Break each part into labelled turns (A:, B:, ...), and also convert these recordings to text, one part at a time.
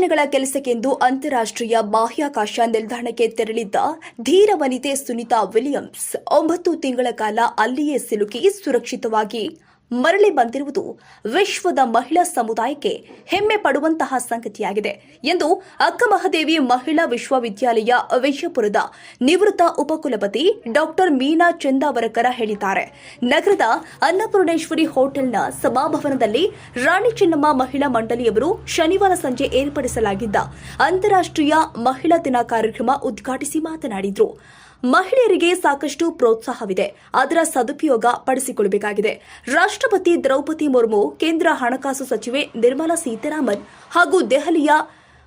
A: ದಿನಗಳ ಕೆಲಸಕ್ಕೆಂದು ಅಂತಾರಾಷ್ಟ್ರೀಯ ಬಾಹ್ಯಾಕಾಶ ನಿಲ್ದಾಣಕ್ಕೆ ತೆರಳಿದ್ದ ಧೀರ ವನಿತೆ ಸುನಿತಾ ವಿಲಿಯಮ್ಸ್, ಒಂಬತ್ತು ತಿಂಗಳ ಕಾಲ ಅಲ್ಲಿಯೇ ಸಿಲುಕಿ ಸುರಕ್ಷಿತವಾಗಿ ಮರಳಿ ಬಂದಿರುವುದು ವಿಶ್ವದ ಮಹಿಳಾ ಸಮುದಾಯಕ್ಕೆ ಹೆಮ್ಮೆ ಪಡುವಂತಹ ಸಂಗತಿಯಾಗಿದೆ ಎಂದು ಅಕ್ಕಮಹದೇವಿ ಮಹಿಳಾ ವಿಶ್ವವಿದ್ಯಾಲಯ ವಿಜಯಪುರದ ನಿವೃತ್ತ ಉಪಕುಲಪತಿ ಡಾಕ್ಟರ್ ಮೀನಾ ಚಂದಾವರಕರ ಹೇಳಿದ್ದಾರೆ. ನಗರದ ಅನ್ನಪೂರ್ಣೇಶ್ವರಿ ಹೋಟೆಲ್ನ ಸಭಾಭವನದಲ್ಲಿ ರಾಣಿ ಚೆನ್ನಮ್ಮ ಮಹಿಳಾ ಮಂಡಳಿಯವರು ಶನಿವಾರ ಸಂಜೆ ಏರ್ಪಡಿಸಲಾಗಿದ್ದ ಅಂತಾರಾಷ್ಟ್ರೀಯ ಮಹಿಳಾ ದಿನ ಕಾರ್ಯಕ್ರಮ ಉದ್ಘಾಟಿಸಿ ಮಾತನಾಡಿದರು. ಮಹಿಳೆಯರಿಗೆ ಸಾಕಷ್ಟು ಪ್ರೋತ್ಸಾಹವಿದೆ. ಅದರ ಸದುಪಯೋಗ ಪಡಿಸಿಕೊಳ್ಳಬೇಕಾಗಿದೆ. ರಾಷ್ಟ್ರಪತಿ ದ್ರೌಪದಿ ಮುರ್ಮು, ಕೇಂದ್ರ ಹಣಕಾಸು ಸಚಿವೆ ನಿರ್ಮಲಾ ಸೀತಾರಾಮನ್ ಹಾಗೂ ದೆಹಲಿಯ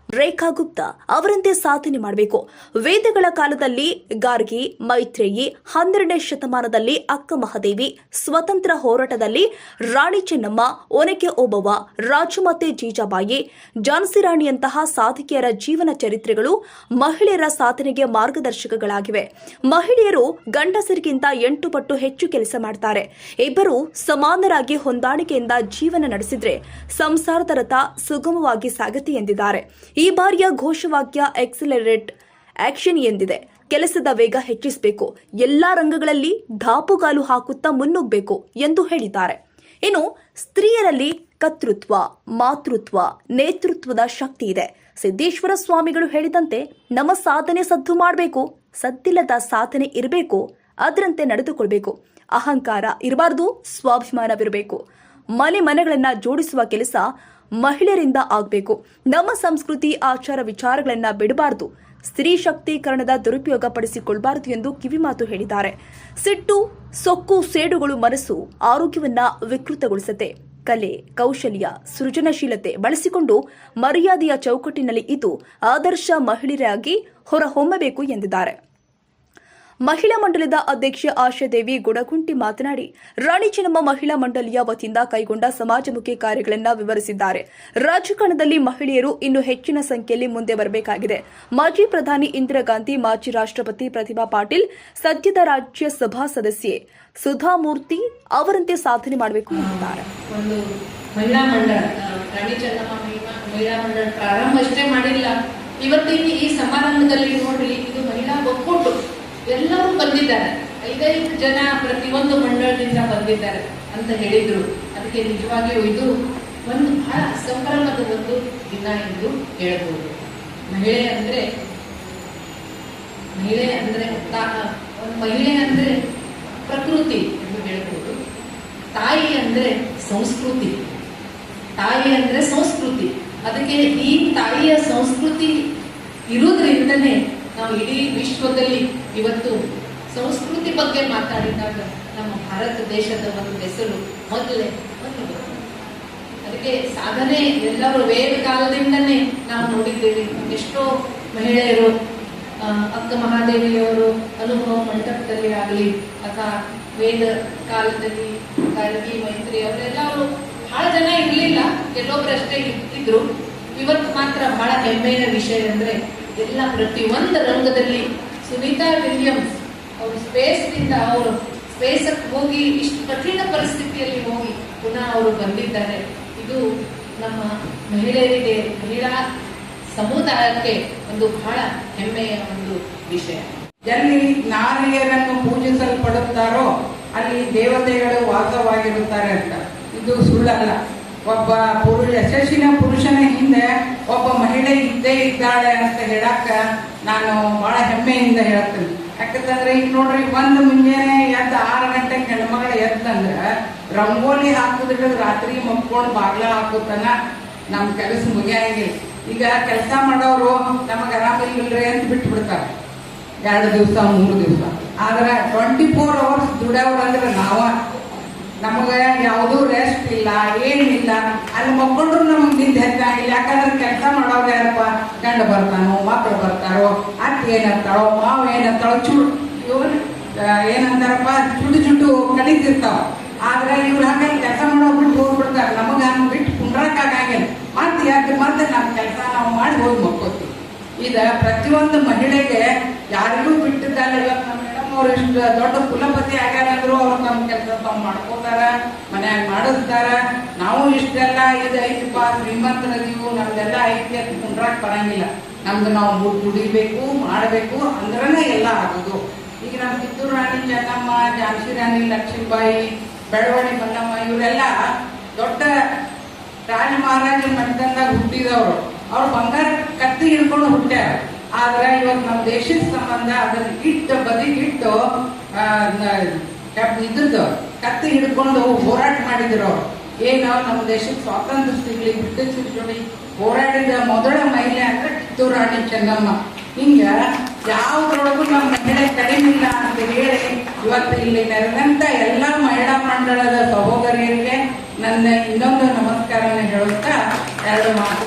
A: ರೇಖಾ ಗುಪ್ತಾ ಅವರಂತೆ ಸಾಧನೆ ಮಾಡಬೇಕು. ವೇದಗಳ ಕಾಲದಲ್ಲಿ ಗಾರ್ಗಿ, ಮೈತ್ರೇಯಿ, ಹನ್ನೆರಡನೇ ಶತಮಾನದಲ್ಲಿ ಅಕ್ಕ ಮಹಾದೇವಿ, ಸ್ವತಂತ್ರ ಹೋರಾಟದಲ್ಲಿ ರಾಣಿ ಚೆನ್ನಮ್ಮ, ಒನಕೆ ಓಬವ್ವ, ರಾಜಮಾತೆ ಜೀಜಾಬಾಯಿ ಝಾನ್ಸಿ ರಾಣಿಯಂತಹ ಸಾಧಕಿಯರ ಜೀವನ ಚರಿತ್ರೆಗಳು ಮಹಿಳೆಯರ ಸಾಧನೆಗೆ ಮಾರ್ಗದರ್ಶಕಗಳಾಗಿವೆ. ಮಹಿಳೆಯರು ಗಂಡಸರಿಗಿಂತ ಎಂಟು ಪಟ್ಟು ಹೆಚ್ಚು ಕೆಲಸ ಮಾಡ್ತಾರೆ. ಇಬ್ಬರು ಸಮಾನರಾಗಿ ಹೊಂದಾಣಿಕೆಯಿಂದ ಜೀವನ ನಡೆಸಿದ್ರೆ ಸಂಸಾರದ ರಥ ಸುಗಮವಾಗಿ ಸಾಗತಿ ಎಂದಿದ್ದಾರೆ. ಈ ಬಾರಿಯ ಘೋಷವಾಕ್ಯ ಎಕ್ಸಲರೇಟ್ ಆಕ್ಷನ್ ಎಂದಿದೆ. ಕೆಲಸದ ವೇಗ ಹೆಚ್ಚಿಸಬೇಕು. ಎಲ್ಲಾ ರಂಗಗಳಲ್ಲಿ ಧಾಪುಗಾಲು ಹಾಕುತ್ತಾ ಮುನ್ನುಗ್ಗಬೇಕು ಎಂದು ಹೇಳಿದ್ದಾರೆ. ಇನ್ನು ಸ್ತ್ರೀಯರಲ್ಲಿ ಕರ್ತೃತ್ವ, ಮಾತೃತ್ವ, ನೇತೃತ್ವದ ಶಕ್ತಿ ಇದೆ. ಸಿದ್ದೇಶ್ವರ ಸ್ವಾಮಿಗಳು ಹೇಳಿದಂತೆ, ನಮ್ಮ ಸಾಧನೆ ಸದ್ದು ಮಾಡಬೇಕು, ಸದ್ದಿಲ್ಲದ ಸಾಧನೆ ಇರಬೇಕು, ಅದರಂತೆ ನಡೆದುಕೊಳ್ಬೇಕು. ಅಹಂಕಾರ ಇರಬಾರ್ದು, ಸ್ವಾಭಿಮಾನವಿರಬೇಕು. ಮನೆ ಮನೆಗಳನ್ನ ಜೋಡಿಸುವ ಕೆಲಸ ಮಹಿಳೆಯರಿಂದ ಆಗಬೇಕು. ನಮ್ಮ ಸಂಸ್ಕೃತಿ, ಆಚಾರ, ವಿಚಾರಗಳನ್ನ ಬಿಡಬಾರದು. ಸ್ತ್ರೀ ಶಕ್ತೀಕರಣದ ದುರುಪಯೋಗ ಪಡಿಸಿಕೊಳ್ಬಾರದು ಎಂದು ಕಿವಿಮಾತು ಹೇಳಿದ್ದಾರೆ. ಸಿಟ್ಟು, ಸೊಕ್ಕು, ಸೇಡುಗಳು ಮನಸ್ಸು ಆರೋಗ್ಯವನ್ನ ವಿಕೃತಗೊಳಿಸುತ್ತೆ. ಕಲೆ, ಕೌಶಲ್ಯ, ಸೃಜನಶೀಲತೆ ಬಳಸಿಕೊಂಡು ಮರ್ಯಾದೆಯ ಚೌಕಟ್ಟಿನಲ್ಲಿ ಇದು ಆದರ್ಶ ಮಹಿಳೆಯರಾಗಿ ಹೊರಹೊಮ್ಮಬೇಕು ಎಂದಿದ್ದಾರೆ. ಮಹಿಳಾ ಮಂಡಲದ ಅಧ್ಯಕ್ಷೆ ಆಶಾದೇವಿ ಗುಡಗುಂಟಿ ಮಾತನಾಡಿ, ರಾಣಿ ಚೆನ್ನಮ್ಮ ಮಹಿಳಾ ಮಂಡಳಿಯ ವತಿಯಿಂದ ಕೈಗೊಂಡ ಸಮಾಜಮುಖಿ ಕಾರ್ಯಗಳನ್ನು ವಿವರಿಸಿದ್ದಾರೆ. ರಾಜಕಾರಣದಲ್ಲಿ ಮಹಿಳೆಯರು ಇನ್ನು ಹೆಚ್ಚಿನ ಸಂಖ್ಯೆಯಲ್ಲಿ ಮುಂದೆ ಬರಬೇಕಾಗಿದೆ. ಮಾಜಿ ಪ್ರಧಾನಿ ಇಂದಿರಾ ಗಾಂಧಿ, ಮಾಜಿ ರಾಷ್ಟ್ರಪತಿ ಪ್ರತಿಭಾ ಪಾಟೀಲ್, ಸದ್ಯದ ರಾಜ್ಯಸಭಾ ಸದಸ್ಯೆ ಸುಧಾಮೂರ್ತಿ ಅವರಂತೆ ಸಾಧನೆ ಮಾಡಬೇಕು ಎಂದಿದ್ದಾರೆ.
B: ಇವತ್ತಿನ ಈ ಸಮಾರಂಭದಲ್ಲಿ ನೋಡ್ರಿ, ಇದು ಮಹಿಳಾ ಎಲ್ಲರೂ ಬಂದಿದ್ದಾರೆ. ಐದೈದು ಜನ ಪ್ರತಿಯೊಂದು ಮಂಡಳದಿಂದ ಬಂದಿದ್ದಾರೆ ಅಂತ ಹೇಳಿದ್ರು. ಅದಕ್ಕೆ ನಿಜವಾಗಿಯೂ ಇದು ಒಂದು ಬಹಳ ಸಂಭ್ರಮದ ಒಂದು ದಿನ ಎಂದು ಹೇಳಬಹುದು ಮಹಿಳೆ ಅಂದ್ರೆ ಮಹಿಳೆ ಅಂದ್ರೆ ಒಂದು ಮಹಿಳೆ ಅಂದ್ರೆ ಪ್ರಕೃತಿ ಎಂದು ಹೇಳ್ಬೋದು. ತಾಯಿ ಅಂದ್ರೆ ಸಂಸ್ಕೃತಿ. ತಾಯಿ ಅಂದ್ರೆ ಸಂಸ್ಕೃತಿ. ಅದಕ್ಕೆ ಈ ತಾಯಿಯ ಸಂಸ್ಕೃತಿ ಇರುವುದರಿಂದನೇ ನಾವು ಇಡೀ ವಿಶ್ವದಲ್ಲಿ ಇವತ್ತು ಸಂಸ್ಕೃತಿ ಬಗ್ಗೆ ಮಾತಾಡಿದಾಗ ನಮ್ಮ ಭಾರತ ದೇಶದ ಒಂದು ಹೆಸರು ಮೊದಲೇ ಮೊದಲು. ಅದಕ್ಕೆ ಸಾಧನೆ ಎಲ್ಲರೂ ವೇದ ಕಾಲದಿಂದನೇ ನಾವು ನೋಡಿದ್ದೇವೆ. ಎಷ್ಟೋ ಮಹಿಳೆಯರು ಅಕ್ಕ ಮಹಾದೇವಿಯವರು, ಅನುಭವ ಮಂಟಪದಲ್ಲಿ ಆಗಲಿ, ಅಥವಾ ವೇದ ಕಾಲದಲ್ಲಿ ಕಾರ್ಗಿ ಮೈತ್ರಿ, ಅವರೆಲ್ಲರೂ ಬಹಳ ಜನ ಇರಲಿಲ್ಲ. ಕೆಲವೊಬ್ಬರಷ್ಟೇ ಇದ್ರು ಇವತ್ತು ಮಾತ್ರ ಬಹಳ ಹೆಮ್ಮೆಯ ವಿಷಯ ಅಂದ್ರೆ ಎಲ್ಲ ಪ್ರತಿಯೊಂದು ರಂಗದಲ್ಲಿ ಸುನೀತಾ ವಿಲಿಯಮ್ಸ್ ಅವರು ಸ್ಪೇಸ್ನಿಂದ ಅವರು ಸ್ಪೇಸಕ್ಕೆ ಹೋಗಿ ಇಷ್ಟು ಕಠಿಣ ಪರಿಸ್ಥಿತಿಯಲ್ಲಿ ಹೋಗಿ ಪುನಃ ಅವರು ಬಂದಿದ್ದಾರೆ. ಇದು ನಮ್ಮ ಮಹಿಳೆಯರಿಗೆ, ಮಹಿಳಾ ಸಮುದಾಯಕ್ಕೆ ಒಂದು ಬಹಳ ಹೆಮ್ಮೆಯ ಒಂದು ವಿಷಯ.
C: ಎಲ್ಲಿ ನಾರಿಯರನ್ನು ಪೂಜಿಸಲ್ಪಡುತ್ತಾರೋ ಅಲ್ಲಿ ದೇವತೆಗಳು ವಾಸವಾಗಿರುತ್ತಾರೆ ಅಂತ. ಇದು ಸುಳ್ಳಲ್ಲ. ಒಬ್ಬ ಪುರುಷ, ಯಶಸ್ಸಿನ ಪುರುಷನ ಹಿಂದೆ ಒಬ್ಬ ಮಹಿಳೆ ಇದ್ದೇ ಇದ್ದಾಳೆ ಅಂತ ಹೇಳಕ್ಕ ನಾನು ಬಹಳ ಹೆಮ್ಮೆಯಿಂದ ಹೇಳ್ತೀನಿ. ಯಾಕಂತಂದ್ರೆ ಈಗ ನೋಡ್ರಿ, ಒಂದು ಮುಂಜಾನೆ ಎದ್ದು ಆರು ಗಂಟೆಗೆ ಹೆಣ್ಮಗಳು ಎದ್ದಂದ್ರೆ ರಂಗೋಲಿ ಹಾಕುದ್ರ ರಾತ್ರಿ ಮಕ್ಕೊಂಡು ಬಾಗ್ಲ ಹಾಕೋತನ ನಮ್ಮ ಕೆಲಸ ಮುಗಿಯಂಗಿಲ್ಲ. ಈಗ ಕೆಲಸ ಮಾಡೋರು ನಮಗೆ ಆರಾಮಿಲ್ರಿ ಅಂತ ಬಿಟ್ಟು ಬಿಡ್ತಾರೆ ಎರಡು ದಿವಸ, ಮೂರು ದಿವಸ. ಆದ್ರೆ ಟ್ವೆಂಟಿ ಫೋರ್ ಅವರ್ಸ್ ದುಡ್ಯವ್ರು ಅಂದ್ರೆ ನಾವ ನಮಗೆ ಯಾವುದೂ ರೆಸ್ಟ್ ಇಲ್ಲ ಏನಿಲ್ಲ ಅಲ್ಲಿ ಮಕ್ಕಳು ನಮಗೆ ನಿದ್ದೆ ಇಲ್ಲ. ಯಾಕಂದ್ರೆ ಕೆಲಸ ಮಾಡೋರು ಯಾರಪ್ಪ? ಗಂಡ ಬರ್ತಾನೋ ಮಕ್ಕಳು ಬರ್ತಾರೋ, ಅತ್ತೆ ಏನಂತಾಳೋ ಮಾವು ಏನಂತಾಳೋ ಚುಡು ಇವ್ರು ಏನಂತಾರಪ್ಪ ಚುಡು ಚುಟ್ಟು ಕಲಿತಿರ್ತಾವ. ಆದ್ರೆ ಇವ್ರು ಹಾಗೆ ಕೆಲಸ ಮಾಡೋ ಬಿಟ್ಟು ಹೋಗ್ಬಿಡ್ತಾರೆ. ನಮಗೆ ಹಂಗೆ ಬಿಟ್ಟು ಕುಂಡ್ರಕ್ಕಾಗಂಗಿಲ್ಲ ಮತ್ತೆ ಯಾಕೆ ಮತ್ತೆ ನಮ್ಮ ಕೆಲಸ ನಾವು ಮಾಡಿ ಹೋಗಿ ಮಕ್ಕೋತೀವಿ. ಇದ ಪ್ರತಿಯೊಂದು ಮಹಿಳೆಗೆ ಯಾರಿಗೂ ಬಿಟ್ಟಿದ್ದಲ್ಲ ನಮ್ಮ ಇಷ್ಟು ದೊಡ್ಡ ಕುಲಪತಿ ಆಗ್ಯಾರಂದ್ರು ಅವ್ರು ನಮ್ಮ ಕೆಲಸ ತಮ್ಮ ಮಾಡ್ಕೋತಾರ ಮನ್ಯಾಗ ಮಾಡಿಸ್ತಾರ. ನಾವು ಇಷ್ಟೆಲ್ಲ ಇದು ಐತಿಪ್ಪ ಶ್ರೀಮಂತರದೀವು ನಮ್ದೆಲ್ಲ ಐತಿ ಅಂತ ಕುಂಡ್ರಾಕ್ ಬರಂಗಿಲ್ಲ. ನಮ್ದು ನಾವು ದುಡ್ ದುಡಿಬೇಕು ಮಾಡಬೇಕು, ಅಂದ್ರನೇ ಎಲ್ಲ ಆಗೋದು. ಈಗ ನಮ್ಮ ಕಿತ್ತೂರು ರಾಣಿ ಚೆನ್ನಮ್ಮ ಜಾನ್ಸಿ ರಾಣಿ ಲಕ್ಷ್ಮೀಬಾಯಿ, ಬೆಳವಣಿ ಮಲ್ಲಮ್ಮ ಇವರೆಲ್ಲ ದೊಡ್ಡ ರಾಜ ಮಹಾರಾಜರ ಮನೆತನದಾಗ ಹುಟ್ಟಿದವರು. ಅವ್ರು ಬಂಗಾರ ಕತ್ತಿ ಹಿಡ್ಕೊಂಡು ಹುಟ್ಟ್ಯಾರ. ಆದ್ರೆ ಇವತ್ತು ನಮ್ಮ ದೇಶದ ಸಂಬಂಧ ಅದನ್ನ ಇಟ್ಟು ಬದಿಗಿಟ್ಟು ಇದ್ರದ್ದು, ಕತ್ತಿ ಹಿಡ್ಕೊಂಡು ಹೋರಾಟ ಮಾಡಿದ್ರು ಏನು ನಮ್ಮ ದೇಶಕ್ಕೆ ಸ್ವಾತಂತ್ರ್ಯ ಸಿಗ್ಲಿ ಬ್ರಿಟಿಷ್ ಜೋಡಿ ಹೋರಾಡಿದ ಮೊದಲ ಮಹಿಳೆ ಅಂದ್ರೆ ಕಿತ್ತೂರು ರಾಣಿ ಚೆನ್ನಮ್ಮ. ಹಿಂಗ ಯಾವ್ದ್ರೊಳಗೂ ನಮ್ಮ ಮಹಿಳೆ ಕಡಿಮೆ ಇಲ್ಲ ಅಂತ ಹೇಳಿ ಇವತ್ತು ಇಲ್ಲಿ ನೆರೆದಂತ ಎಲ್ಲ ಮಹಿಳಾ ಮಂಡಳದ ಸಹೋದರಿಯರಿಗೆ ನನ್ನ ಇನ್ನೊಂದು ನಮಸ್ಕಾರನ ಹೇಳುತ್ತಾ ಎರಡು ಮಾತು.